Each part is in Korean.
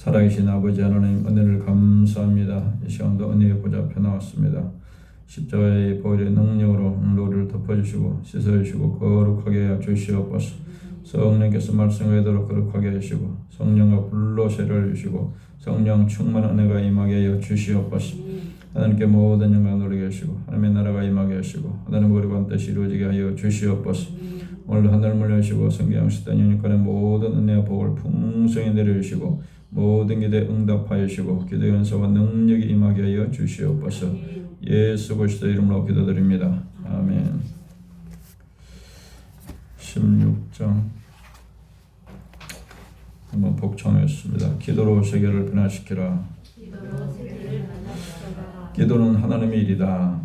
살아계신 아버지 하나님 은혜를 감사합니다. 이 시간도 은혜의 보좌 앞에 나왔습니다. 십자가의 보혈의 능력으로 우리를 덮어주시고 씻어주시고 거룩하게 하여 주시옵소서. 성령께서 말씀하도록 거룩하게 하시고 성령과 불로 세를 주시고 성령 충만 은혜가 임하게 하여 주시옵소서. 하나님께 모든 영광 누리게 하시고 하나님의 나라가 임하게 하시고 하나님 거룩한 뜻이 이루어지게 하여 주시옵소서. 오늘도 하늘을 물려주시고 성경 시대 유니콘의 모든 은혜와 복을 풍성히 내려주시고 모든 기대 응답하여주시고 기도 연사와 능력이 임하게 하여 주시옵소서. 예수 그리스도 이름으로 기도드립니다. 아멘. 16장 한번 복창했습니다. 기도로 세계를 변화시키라. 기도는 하나님의 일이다.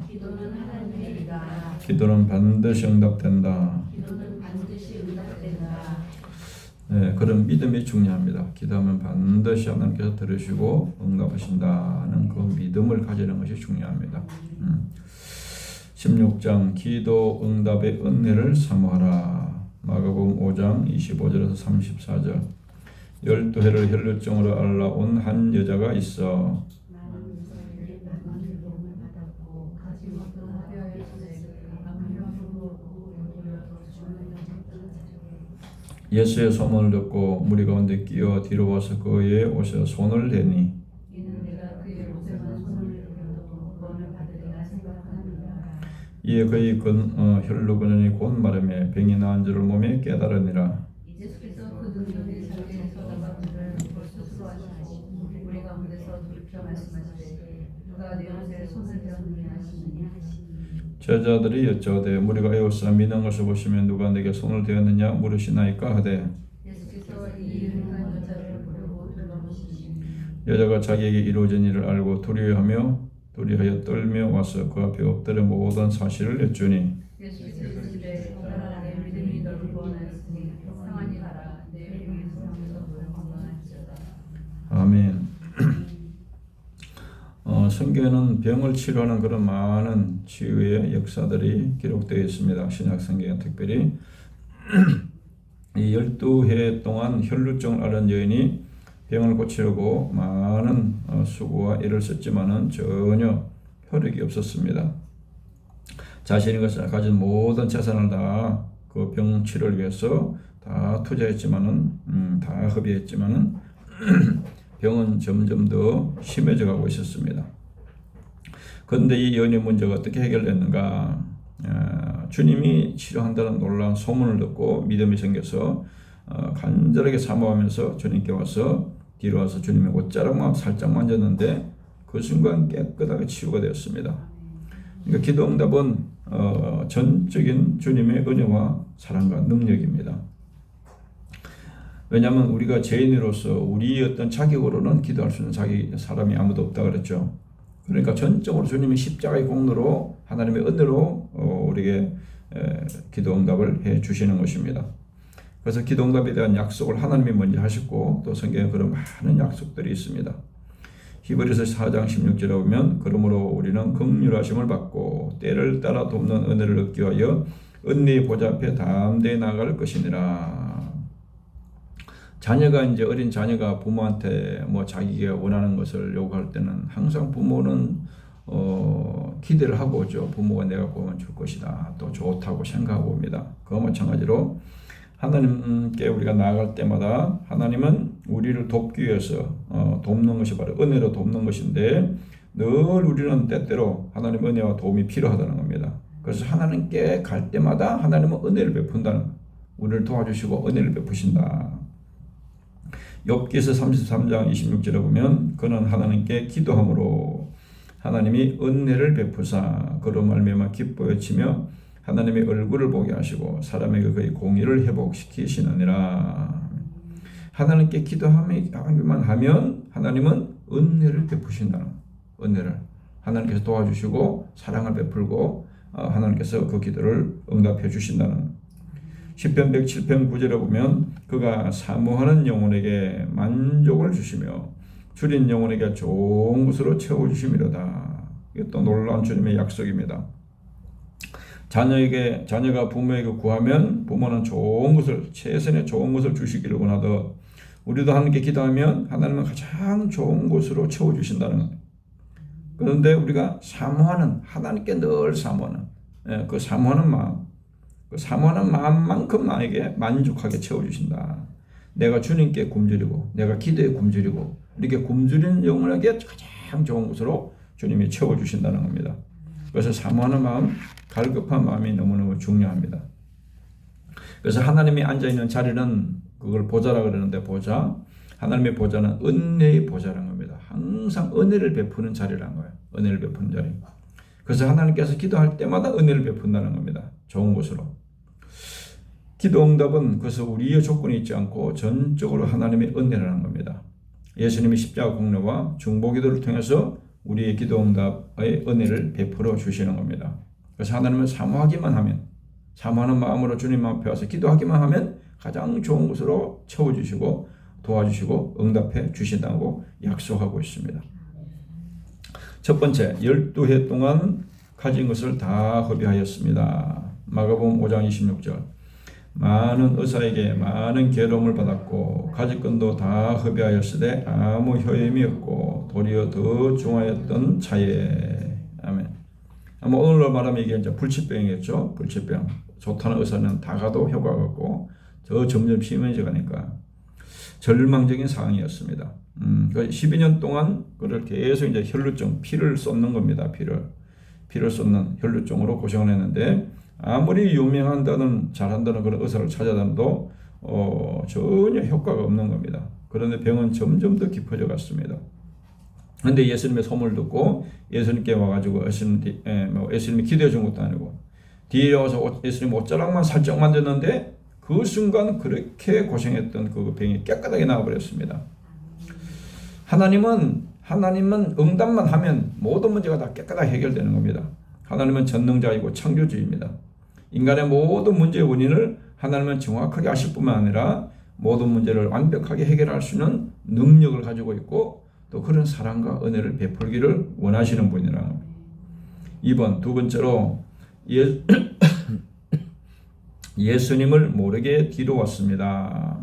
기도는 반드시 응답된다. 기도는 반드시 응답된다. 네, 그런 믿음이 중요합니다. 기도하면 반드시 하나님께서 들으시고 응답하신다는 그 믿음을 가지는 것이 중요합니다. 음. 16장 기도 응답의 은혜를 사모하라. 마가복음 5장 25절에서 34절. 열두 해를 혈루증으로 앓아온 한 여자가 있어 나는 이스라엘의 나만을 도움을 받았고 가지 못한 하려의 소식을 아무려도 오히려 죽는 예수의 소문을 듣고 무리 가운데 끼어 뒤로 와서 그의 옷에 손을 대니. 이에 그의 근, 어, 혈루 근원이 곧 마름에 병이 나은 줄을 몸에 깨달으니라 예수께서 그 능력이 자기의 서다방들을 스스로하시고 우리 가운데서 돌이켜 말씀하시되 누가 내 옷에 손을 대었느냐 하시니 제자들이 여쭤되 무리가 에워싸 미는 것을 보시면 누가 내게 손을 대었느냐 물으시나이까 하되 여자가 자기에게 이루어진 일을 알고 두려워하며 두려하여 떨며 와서 그 앞에 엎드려 모든 사실을 여쭈니 아멘. 어, 성경에는 병을 치료하는 그런 많은 치유의 역사들이 기록되어 있습니다. 신약 성경에 특별히 이 12해 동안 혈루증을 앓은 여인이 병을 고치려고 많은 어, 수고와 애를 썼지만은 전혀 효력이 없었습니다. 자신이 가진 모든 재산을 다 그 병 치료를 위해서 다 투자했지만은 음, 다 허비했지만은 병은 점점 더 심해져 가고 있었습니다. 그런데 이 연의 문제가 어떻게 해결됐는가? 아, 주님이 치료한다는 놀라운 소문을 듣고 믿음이 생겨서 어, 간절하게 사모하면서 주님께 와서 뒤로 와서 주님의 옷자락만 살짝 만졌는데 그 순간 깨끗하게 치유가 되었습니다. 그러니까 기도 응답은 어, 전적인 주님의 은혜와 사랑과 능력입니다. 왜냐하면 우리가 죄인으로서 우리 어떤 자격으로는 기도할 수 있는 자기 사람이 아무도 없다 그랬죠. 그러니까 전적으로 주님의 십자가의 공로로 하나님의 은혜로 어, 우리에게 에, 기도 응답을 해 주시는 것입니다. 그래서 기도 응답에 대한 약속을 하나님이 먼저 하셨고 또 성경에 그런 많은 약속들이 있습니다. 히브리서 4장 16절에 보면 그러므로 우리는 긍휼하심을 받고 때를 따라 돕는 은혜를 얻기 위하여 은혜의 보좌 앞에 담대히 나아갈 것이니라. 자녀가 이제 어린 자녀가 부모한테 뭐 자기가 원하는 것을 요구할 때는 항상 부모는 어, 기대를 하고 오죠. 부모가 내가 보면 줄 것이다. 또 좋다고 생각하고 옵니다. 그와 마찬가지로 하나님께 우리가 나아갈 때마다 하나님은 우리를 돕기 위해서 어, 돕는 것이 바로 은혜로 돕는 것인데 늘 우리는 때때로 하나님 은혜와 도움이 필요하다는 겁니다. 그래서 하나님께 갈 때마다 하나님은 은혜를 베푼다는 우리를 도와주시고 은혜를 베푸신다. 욥기서 33장 26절에 보면 그는 하나님께 기도함으로 하나님이 은혜를 베푸사 그로 말미암아 기뻐 치며 하나님의 얼굴을 보게 하시고 사람에게 그의 공의를 회복시키시느니라. 하나님께 기도하기만 하면 하나님은 은혜를 베푸신다는 은혜를 하나님께서 도와주시고 사랑을 베풀고 어, 하나님께서 그 기도를 응답해 주신다는 10편 107편 9절에 보면 그가 사모하는 영혼에게 만족을 주시며 줄인 영혼에게 좋은 것으로 채워주심이로다. 이게 또 놀라운 주님의 약속입니다. 자녀에게 자녀가 부모에게 구하면 부모는 좋은 것을 최선의 좋은 것을 주시기를 원하듯 우리도 하나님께 기도하면 하나님은 가장 좋은 곳으로 채워 주신다는 겁니다. 그런데 우리가 사모하는 하나님께 늘 사모하는 예, 그 사모하는 마음, 그 사모하는 마음만큼 나에게 만족하게 채워주신다. 내가 주님께 굶주리고 내가 기도에 굶주리고 이렇게 굶주리는 영혼에게 가장 좋은 곳으로 주님이 채워주신다는 겁니다. 그래서 사모하는 마음, 갈급한 마음이 너무너무 중요합니다. 그래서 하나님이 앉아 있는 자리는 그걸 보좌라 그러는데 보좌, 하나님의 보좌는 은혜의 보좌라는 겁니다. 항상 은혜를 베푸는 자리라는 거예요. 은혜를 베푸는 자리. 그래서 하나님께서 기도할 때마다 은혜를 베푼다는 겁니다. 좋은 곳으로. 기도 응답은 그래서 우리의 조건이 있지 않고 전적으로 하나님의 은혜라는 겁니다. 예수님이 십자가 공로와 중보기도를 통해서 우리의 기도 응답의 은혜를 베풀어 주시는 겁니다. 그래서 하나님은 사모하기만 하면 사모하는 마음으로 주님 앞에 와서 기도하기만 하면 가장 좋은 곳으로 채워주시고 도와주시고 응답해 주신다고 약속하고 있습니다. 첫 번째, 12해 동안 가진 것을 다 허비하였습니다. 마가복음 5장 26절. 많은 의사에게 많은 괴로움을 받았고 가질 건도 다 허비하였으되 아무 효임이 없고 도리어 더 중하였던 차에 아멘. 아마 오늘로 말하면 이게 이제 불치병이겠죠. 불치병. 좋다는 의사는 다 가도 효과가 없고 더 점점 심해져 가니까 절망적인 상황이었습니다. 음, 그 12년 동안 그를 계속 이제 혈루증, 피를 쏟는 겁니다. 피를 피를 쏟는 혈루증으로 고생을 했는데 아무리 유명한다는 잘한다는 그런 의사를 찾아다녀도 어, 전혀 효과가 없는 겁니다. 그런데 병은 점점 더 깊어져 갔습니다. 그런데 예수님의 소문을 듣고 예수님께 와가지고 예수님, 예, 뭐 예수님이 기도해 준 것도 아니고 뒤에 와서 옷- 예수님 옷자락만 살짝 만졌는데 그 순간 그렇게 고생했던 그 병이 깨끗하게 나와버렸습니다. 하나님은 하나님은 응답만 하면 모든 문제가 다 깨끗하게 해결되는 겁니다. 하나님은 전능자이고 창조주입니다. 인간의 모든 문제의 원인을 하나님은 정확하게 아실 뿐만 아니라 모든 문제를 완벽하게 해결할 수 있는 능력을 가지고 있고 또 그런 사랑과 은혜를 베풀기를 원하시는 겁니다. 2번 두 번째로 예, 예수님을 모르게 뒤로 왔습니다.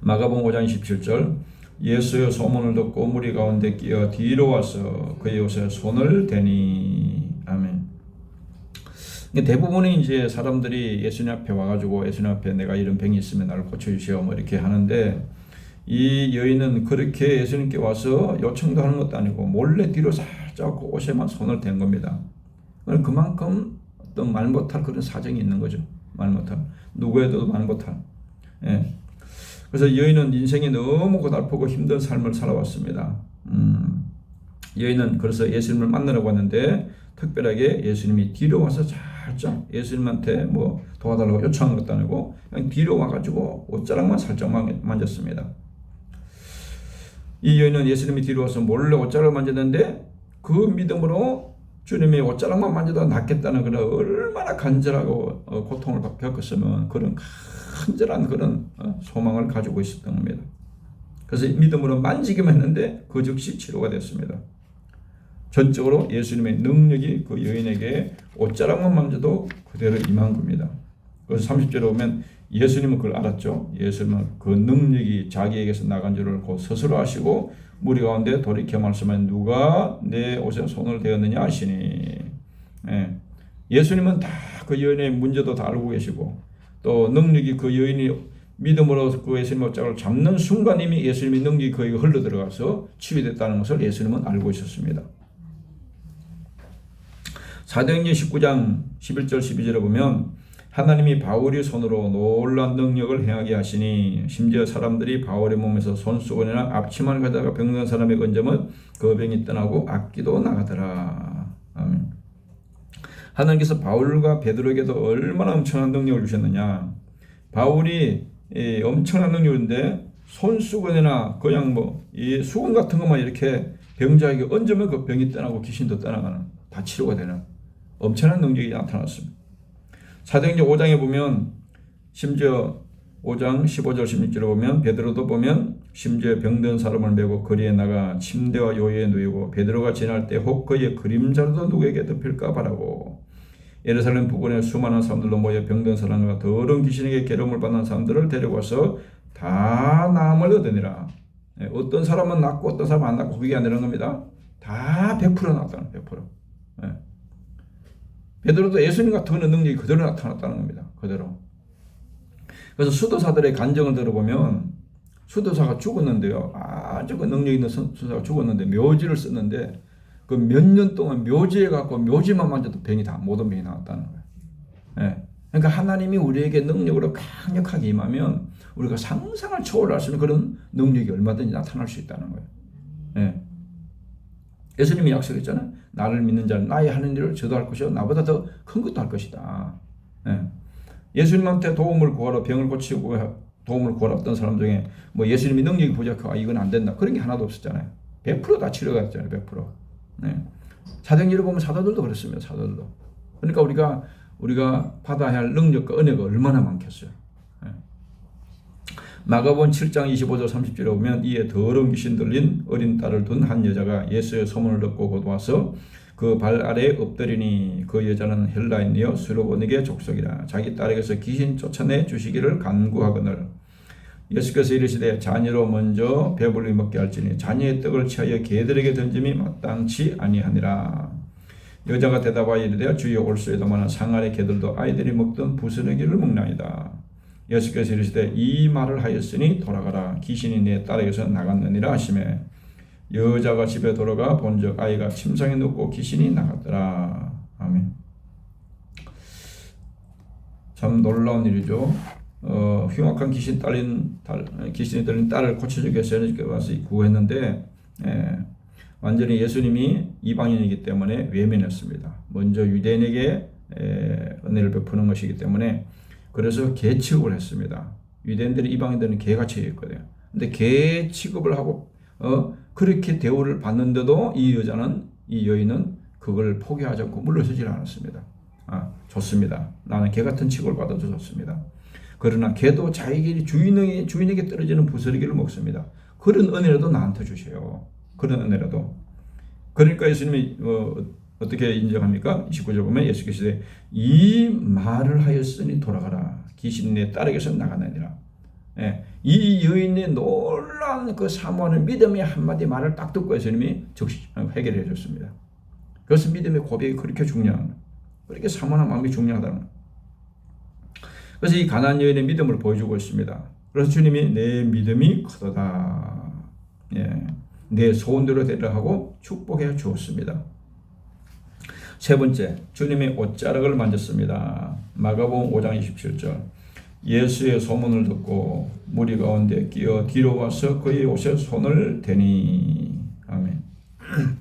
마가복음 5장 27절 예수의 소문을 듣고 무리 가운데 끼어 뒤로 와서 그의 옷에 손을 대니 대부분이 이제 사람들이 예수님 앞에 와가지고 예수님 앞에 내가 이런 병이 있으면 나를 고쳐주시오 뭐 이렇게 하는데 이 여인은 그렇게 예수님께 와서 요청도 하는 것도 아니고 몰래 뒤로 살짝 그 옷에만 손을 댄 겁니다. 그만큼 어떤 말 못할 그런 사정이 있는 거죠. 말 못할 누구에도 말 못할. 예. 그래서 여인은 인생이 너무 고달프고 힘든 삶을 살아왔습니다. 음, 여인은 그래서 예수님을 만나러 왔는데 특별하게 예수님이 뒤로 와서 살짝 예수님한테 뭐 도와달라고 요청한 것도 아니고 그냥 뒤로 와가지고 옷자락만 살짝 만- 만졌습니다. 이 여인은 예수님이 뒤로 와서 몰래 옷자락을 만졌는데 그 믿음으로 주님이 옷자락만 만져도 낫겠다는 그런 얼마나 간절하고 어, 고통을 겪었으면 그런 간절한 그런 어, 소망을 가지고 있었던 겁니다. 그래서 믿음으로 만지기만 했는데 그 즉시 치료가 됐습니다. 전적으로 예수님의 능력이 그 여인에게 옷자락만 만져도 그대로 임한 겁니다. 그래서 30절에 보면 예수님은 그걸 알았죠. 예수님은 그 능력이 자기에게서 나간 줄을 곧 스스로 아시고 무리 가운데 돌이켜 말씀하면 누가 내 옷에 손을 대었느냐 하시니 예. 예수님은 다 그 여인의 문제도 다 알고 계시고 또 능력이 그 여인이 믿음으로 그 예수님 옷장을 잡는 순간 이미 예수님의 능력이 그에게 흘러 들어가서 치유됐다는 것을 예수님은 알고 있었습니다. 사도행전 19장 11절 12절에 보면 하나님이 바울이 손으로 놀란 능력을 행하게 하시니 심지어 사람들이 바울의 몸에서 손수건이나 앞치마를 가다가 병든 사람의 건져면 그 병이 떠나고 악기도 나가더라. 아멘. 하나님께서 바울과 베드로에게도 얼마나 엄청난 능력을 주셨느냐. 바울이 이 엄청난 능력인데 손수건이나 그냥 뭐 이 수건 같은 것만 이렇게 병자에게 얹으면 그 병이 떠나고 귀신도 떠나가는 다 치료가 되는 엄청난 능력이 나타났습니다. 사도행전 5장에 보면 심지어 5장 15절 16절에 보면 베드로도 보면 심지어 병든 사람을 메고 거리에 나가 침대와 요에 누이고 베드로가 지날 때 혹 그의 그림자라도 누구에게 덮일까 바라고 예루살렘 부근에 수많은 사람들로 모여 병든 사람과 더러운 귀신에게 괴로움을 받는 사람들을 데려와서 다 나음을 얻으니라. 예, 어떤 사람은 낫고 어떤 사람은 안 낫고 그게 아니라는 겁니다. 다 100% 낫다는 100%. 예. 베드로도 예수님과 더는 능력이 그대로 나타났다는 겁니다. 그대로. 그래서 수도사들의 간정을 들어보면 수도사가 죽었는데요. 아주 그 능력 있는 선- 수도사가 죽었는데 묘지를 썼는데 그 몇 년 동안 묘지에 갖고 묘지만 만져도 병이 다 모든 병이 나왔다는 거예요. 예. 그러니까 하나님이 우리에게 능력으로 강력하게 임하면 우리가 상상을 초월할 수 있는 그런 능력이 얼마든지 나타날 수 있다는 거예요. 예. 예수님이 약속했잖아요. 나를 믿는 자는 나의 하는 일을 저도 할 것이요 나보다 더 큰 것도 할 것이다. 예. 예수님한테 도움을 구하러 병을 고치고 도움을 구하러 사람 중에 뭐 예수님이 능력이 부족하고 아, 이건 안 된다 그런 게 하나도 없었잖아요. 100%다 치료가 됐잖아요. 100%. 네. 사도행전을 보면 사도들도 그랬습니다. 사도들도. 그러니까 우리가 우리가 받아야 할 능력과 은혜가 얼마나 많겠어요. 예. 마가본 7장 25절 30절에 보면 이에 더러운 귀신 들린 어린 딸을 둔 한 여자가 예수의 소문을 듣고 곧 와서 그 발 아래에 엎드리니 그 여자는 헬라인이여 수로보닉의 족속이라. 자기 딸에게서 귀신 쫓아내 주시기를 간구하거늘. 예수께서 이르시되 자녀로 먼저 배불리 먹게 할지니 자녀의 떡을 취하여 개들에게 던짐이 마땅치 아니하니라. 여자가 대답하여 이르되 주여 올수에도마는 상아의 개들도 아이들이 먹던 부스러기를 먹나이다 예수께서 이르시되 이 말을 하였으니 돌아가라. 귀신이 내 딸에게서 나갔느니라 하시매 여자가 집에 돌아가 본즉 아이가 침상에 눕고 귀신이 나갔더라. 아멘. 참 놀라운 일이죠. 어, 흉악한 귀신 딸린 딸, 귀신이 들린 딸을 고쳐주기 위해서 예수님께 와서 구했는데 예, 완전히 예수님이 이방인이기 때문에 외면했습니다. 먼저 유대인에게 에, 은혜를 베푸는 것이기 때문에 그래서 개 취급을 했습니다. 유대인들이 이방인들은 개가 취급했거든요. 근데 개 취급을 하고 어, 그렇게 대우를 받는데도 이 여자는 이 여인은 그걸 포기하지 않고 물러서질 않았습니다. 아, 좋습니다. 나는 개 같은 취급을 받아도 좋습니다. 그러나 개도 자기의 주인에게, 주인에게 떨어지는 부스러기를 먹습니다. 그런 은혜라도 나한테 주세요. 그런 은혜라도. 그러니까 예수님이 어, 어떻게 인정합니까? 29절 보면 예수께서 이 말을 하였으니 돌아가라. 귀신 내 딸에게서 나가느니라. 예, 이 여인의 놀라운 그 사모하는 믿음의 한마디 말을 딱 듣고 예수님이 즉시 해결해 줬습니다. 그래서 믿음의 고백이 그렇게 중요한. 그렇게 사모하는 마음이 중요하다는. 그래서 이 가난 여인의 믿음을 보여주고 있습니다. 그래서 주님이 내 믿음이 크도다. 예. 내 소원대로 되라 하고 축복해 주었습니다. 세 번째, 주님의 옷자락을 만졌습니다. 마가복음 5장 27절. 예수의 소문을 듣고 무리 가운데 끼어 뒤로 와서 그의 옷에 손을 대니. 아멘.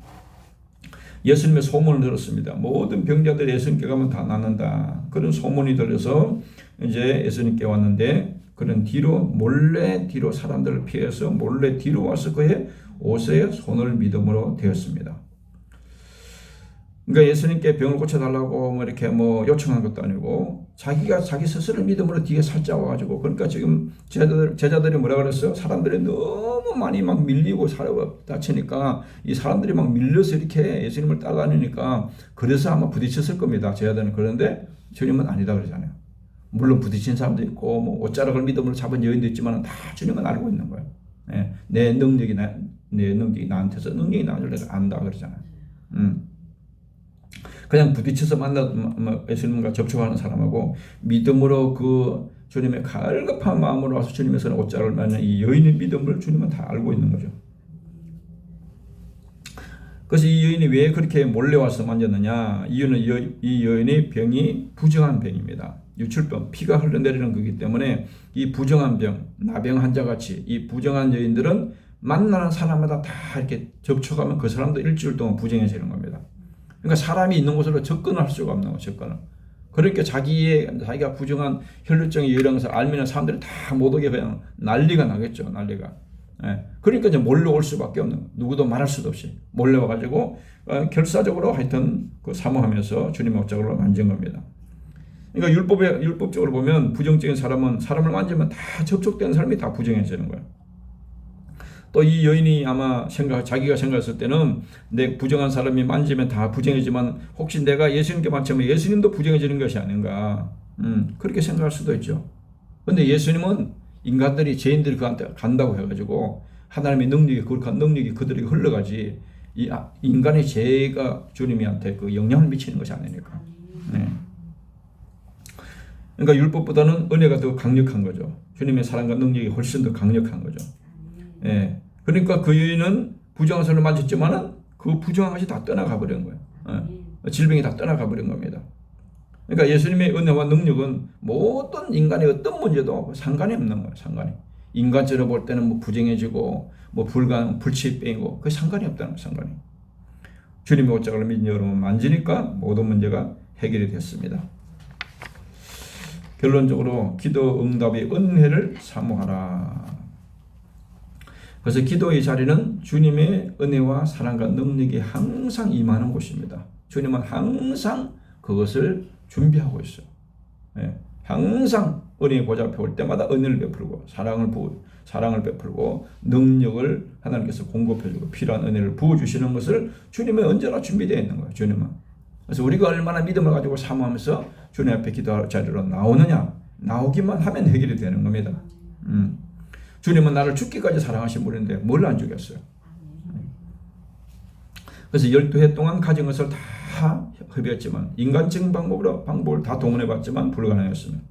예수님의 소문을 들었습니다. 모든 병자들이 예수님께 가면 다 낫는다. 그런 소문이 들려서 이제 예수님께 왔는데 그는 뒤로 몰래 뒤로 사람들을 피해서 몰래 뒤로 와서 그의 옷에 손을 믿음으로 대었습니다. 그러니까 예수님께 병을 고쳐달라고 뭐 이렇게 뭐 요청한 것도 아니고 자기가 자기 스스로 믿음으로 뒤에 살짝 와가지고 그러니까 지금 제자들, 제자들이 뭐라 그랬어요? 사람들이 너무 많이 막 밀리고 다치니까 이 사람들이 막 밀려서 이렇게 예수님을 따라다니니까 그래서 아마 부딪혔을 겁니다. 제자들은 그런데 주님은 아니다 그러잖아요. 물론 부딪힌 사람도 있고 뭐 옷자락을 믿음으로 잡은 여인도 있지만 다 주님은 알고 있는 거예요. 예, 내 능력이 나, 내 능력이 나한테서 능력이 나를 내가 안다 그러잖아요. 음. 그냥 부딪혀서 만나 뭐 예수님과 접촉하는 사람하고 믿음으로 그 주님의 갈급한 마음으로 와서 주님의 손에 옷자락을 만는 이 여인의 믿음을 주님은 다 알고 있는 거죠. 그래서 이 여인이 왜 그렇게 몰래 와서 만졌느냐? 이유는 여, 이 여인의 병이 부정한 병입니다. 유출병, 피가 흘러내리는 거기 때문에 이 부정한 병, 나병 환자 같이 이 부정한 여인들은 만나는 사람마다 다 이렇게 접촉하면 그 사람도 일주일 동안 부정해지는 겁니다. 그러니까 사람이 있는 곳으로 접근을 할 수가 없는 거죠, 접근을. 그러니까 자기의 자기가 부정한 이런 것을 알면 사람들이 다 못 오게 그냥 난리가 나겠죠, 난리가. 예. 그러니까 이제 몰래 올 수밖에 없는 거예요. 누구도 말할 수도 없이 몰래 와가지고 어, 결사적으로 하여튼 그 사모하면서 주님의 옷자락을 만진 겁니다. 그러니까 율법에 율법적으로 보면 부정적인 사람은 사람을 만지면 다 접촉되는 사람이 다 부정해지는 거예요. 또 이 여인이 아마 생각 자기가 생각했을 때는 내 부정한 사람이 만지면 다 부정해지만 혹시 내가 예수님께 만지면 예수님도 부정해지는 것이 아닌가 음, 그렇게 생각할 수도 있죠. 근데 예수님은 인간들이 죄인들이 그한테 간다고 해가지고 하나님의 능력이 그 능력이 그들에게 흘러가지 이 아- 인간의 죄가 주님한테 그 영향을 미치는 것이 아니니까. 네. 그러니까 율법보다는 은혜가 더 강력한 거죠. 주님의 사랑과 능력이 훨씬 더 강력한 거죠. 예. 그러니까 그 여인은 부정한 손을 만졌지만은 그 부정한 것이 다 떠나가 버린 거예요. 예. 질병이 다 떠나가 버린 겁니다. 그러니까 예수님의 은혜와 능력은 모든 인간의 어떤 문제도 상관이 없는 거예요. 상관이. 인간적으로 볼 때는 뭐 부정해지고 뭐 불가 불치병이고 그 상관이 없다는 거예요. 상관이. 주님의 옷장을 믿는 여러분 만지니까 모든 문제가 해결이 됐습니다. 결론적으로 기도 응답의 은혜를 사모하라. 그래서 기도의 자리는 주님의 은혜와 사랑과 능력이 항상 임하는 곳입니다. 주님은 항상 그것을 준비하고 있어요. 예, 항상 은혜의 보좌 올 때마다 은혜를 베풀고 사랑을 부 사랑을 베풀고 능력을 하나님께서 공급해주고 필요한 은혜를 부어주시는 것을 주님은 언제나 준비되어 있는 거예요. 주님은. 그래서 우리가 얼마나 믿음을 가지고 사모하면서 주님 앞에 기도할 자리로 나오느냐 나오기만 하면 해결이 되는 겁니다. 음. 주님은 나를 죽기까지 사랑하신 분인데 뭘 안 죽였어요? 그래서 열두 해 동안 가진 것을 다 허비했지만 인간적인 방법으로 방법을 다 동원해 봤지만 불가능했습니다.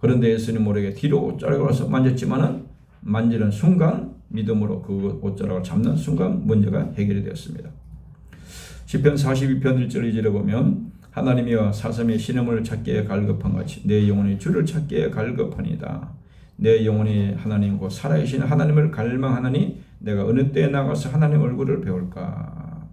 그런데 예수님 모르게 뒤로 옷자락을 와서 만졌지만은 만지는 순간 믿음으로 그 옷자락을 잡는 순간 문제가 해결이 되었습니다. 시편 42편 1절 2절에 보면 하나님이여 사슴이 신음을 찾기에 갈급한 같이 내 영혼이 주를 찾기에 갈급하니다. 내 영혼이 하나님 곧 살아계신 하나님을 갈망하나니 내가 어느 때에 나가서 하나님 얼굴을 배울까?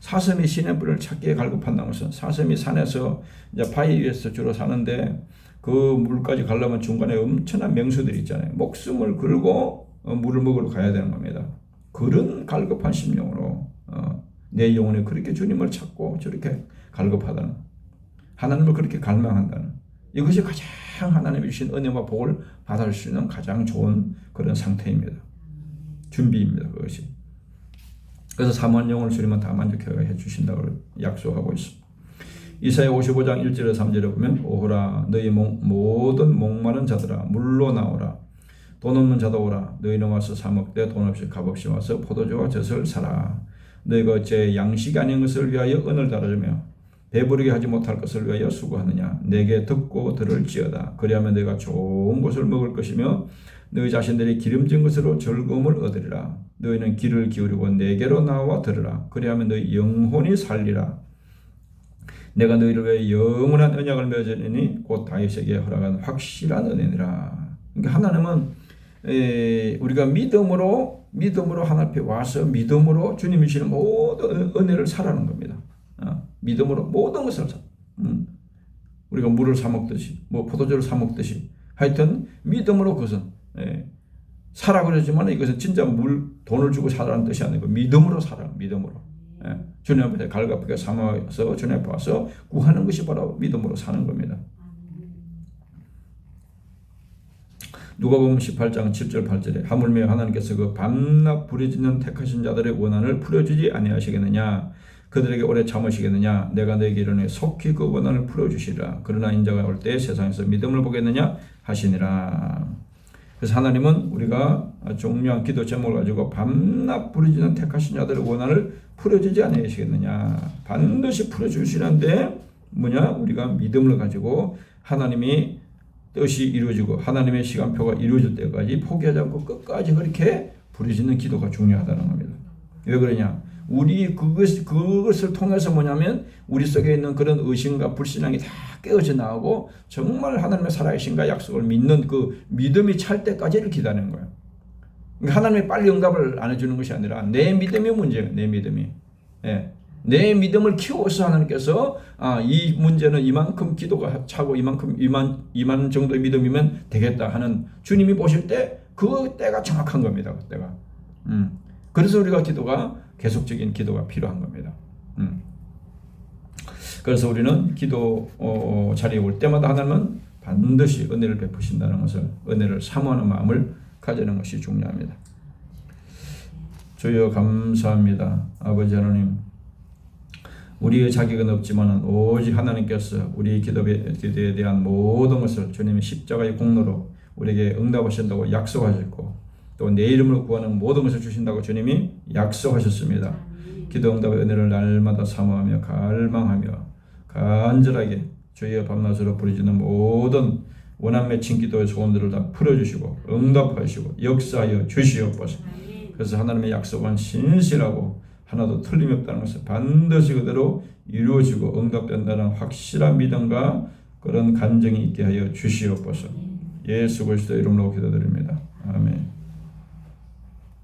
사슴이 신의 뿔을 찾기에 갈급한다는 것은 사슴이 산에서 이제 바위 위에서 주로 사는데 그 물까지 가려면 중간에 엄청난 명수들이 있잖아요. 목숨을 걸고 어, 물을 먹으러 가야 되는 겁니다. 그런 갈급한 심령으로 어, 내 영혼이 그렇게 주님을 찾고 저렇게 갈급하다는 하나님을 그렇게 갈망한다는 이것이 가장 하나님이 주신 은혜와 복을 받을 수 있는 가장 좋은 그런 상태입니다. 준비입니다. 그것이. 그래서 사모한 영혼을 주님은 다 만족하게 해주신다고 약속하고 있습니다. 이사야 55장 1절에 3절에 보면 오호라 너희 목, 모든 목마른 자들아 물로 나오라 돈 없는 자도 오라 너희는 와서 사 먹되 돈 없이 값 없이 와서 포도주와 젖을 사라 너희가 어째 양식이 아닌 것을 위하여 은을 달아주며 배부르게 하지 못할 것을 위하여 수고하느냐? 내게 듣고 들을지어다. 그리하면 너희가 좋은 것을 먹을 것이며 너희 자신들이 기름진 것으로 즐거움을 얻으리라. 너희는 귀를 기울이고 내게로 나와 들으라. 그리하면 너희 영혼이 살리라. 내가 너희를 위해 영원한 언약을 맺으니 곧 다윗에게 허락한 확실한 은혜니라. 그러니까 하나님은 에, 우리가 믿음으로 믿음으로 하나님 앞에 와서 믿음으로 주님이 주시는 모든 은혜를 사라는 겁니다. 어, 믿음으로 모든 것을 사. 음. 우리가 물을 사 먹듯이 뭐 포도주를 사 먹듯이 하여튼 믿음으로 그것은 예, 사라 그러지만 이것은 진짜 물 돈을 주고 사라는 뜻이 아니고 믿음으로 살아 믿음으로. 예, 주님 앞에 갈급하게 삼아서 주님 앞에 와서 구하는 것이 바로 믿음으로 사는 겁니다. 누가복음 18장 7절 8절에 하물며 하나님께서 그 밤낮 부르짖는 택하신 자들의 원한을 풀어주지 아니하시겠느냐 그들에게 오래 참으시겠느냐? 내가 너에게 이르니 속히 그 원한을 풀어주시리라. 그러나 인자가 올 때 세상에서 믿음을 보겠느냐? 하시니라. 그래서 하나님은 우리가 중요한 기도 제목을 가지고 밤낮 부르짖는 택하신 자들의 원한을 풀어주지 아니하시겠느냐? 반드시 풀어주시는데 뭐냐? 우리가 믿음을 가지고 하나님이 뜻이 이루어지고 하나님의 시간표가 이루어질 때까지 포기하지 않고 끝까지 그렇게 부르짖는 기도가 중요하다는 겁니다. 왜 그러냐? 우리 그것, 그것을 통해서 뭐냐면 우리 속에 있는 그런 의심과 불신앙이 다 깨어져 나오고 정말 하나님의 살아계신가 약속을 믿는 그 믿음이 찰 때까지를 기다리는 거예요. 그러니까 하나님이 빨리 응답을 안 해주는 것이 아니라 내 믿음이 문제예요. 내 믿음이. 예. 내 믿음을 키워서 하나님께서 아, 이 문제는 이만큼 기도가 차고 이만큼 이만 이만 정도의 믿음이면 되겠다 하는 주님이 보실 때 그 때가 정확한 겁니다. 그 때가. 음. 그래서 우리가 기도가 계속적인 기도가 필요한 겁니다. 음. 그래서 우리는 기도 어, 자리에 올 때마다 하나님은 반드시 은혜를 베푸신다는 것을 은혜를 사모하는 마음을 가지는 것이 중요합니다. 주여 감사합니다. 아버지 하나님 우리의 자격은 없지만 오직 하나님께서 우리 기도에, 대한 모든 것을 주님의 십자가의 공로로 우리에게 응답하신다고 약속하셨고 또 내 이름으로 구하는 모든 것을 주신다고 주님이 약속하셨습니다. 기도 응답의 은혜를 날마다 사모하며 갈망하며 간절하게 주의 밤낮으로 부르짖는 모든 원한 맺힌 기도의 소원들을 다 풀어주시고 응답하시고 역사하여 주시옵소서. 그래서 하나님의 약속은 신실하고 하나도 틀림이 없다는 것을 반드시 그대로 이루어지고 응답된다는 확실한 믿음과 그런 간증이 있게 하여 주시옵소서. 예수 그리스도 이름으로 기도드립니다.